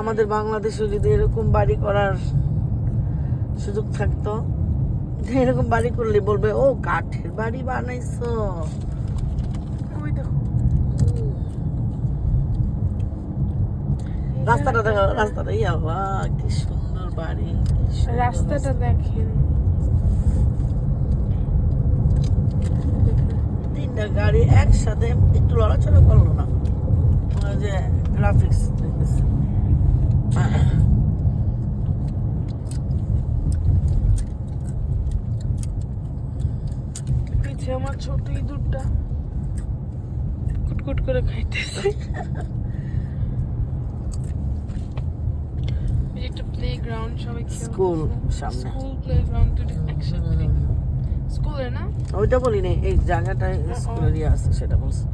আমাদের বাংলাদেশে যদি এরকম বাড়ি করার সুযোগ থাকতো এরকম বাড়ি করলে বলবে ও কাঠের বাড়ি বানাইছো। রাস্তাটা দেখো রাস্তাটা ইয়াল্লা কি সুন্দর বাড়ি রাস্তাটা দেখেন। তিনটা গাড়ি একসাথে একটু লড়াচড়া করল না? যে গ্রাফিক্স দেখতেছে। পিছে আমার ছোট ইঁদুরটা। কুটকুট করে খাইতেছে। একটা প্লে গ্রাউন্ড সবাই স্কুল সামনে। স্কুল প্লে গ্রাউন্ড দুটো একসাথে স্কুলে না? ওইটা বলি নাই এই জায়গাটায় স্কুলের ইয়ে আছে সেটা বলছি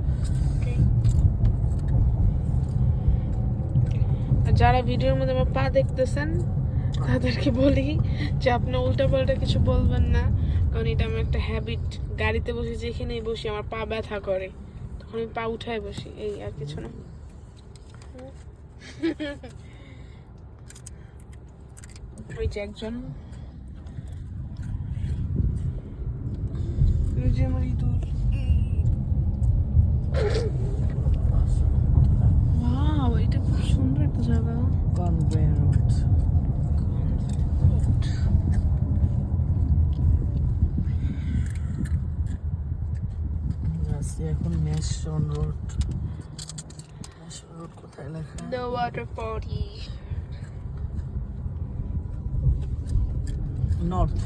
Okay. আর যারা ভিডিওর মধ্যে আমার পা দেখতেছেন, তাদেরকে বলি যে আপনি উল্টাপাল্টা কিছু বলবেন না, কারণ এটা আমার একটা হ্যাবিট গাড়িতে বসে যেখানেই বসি আমার পা ব্যথা করে, তখন আমি পা উঠায় বসি, এই আর কিছু না। ওই যে একজন। আমার ইঁদুর। আছি এখন মেশন রোড মেশন রোড কোথায় লেখা The water party. নর্থ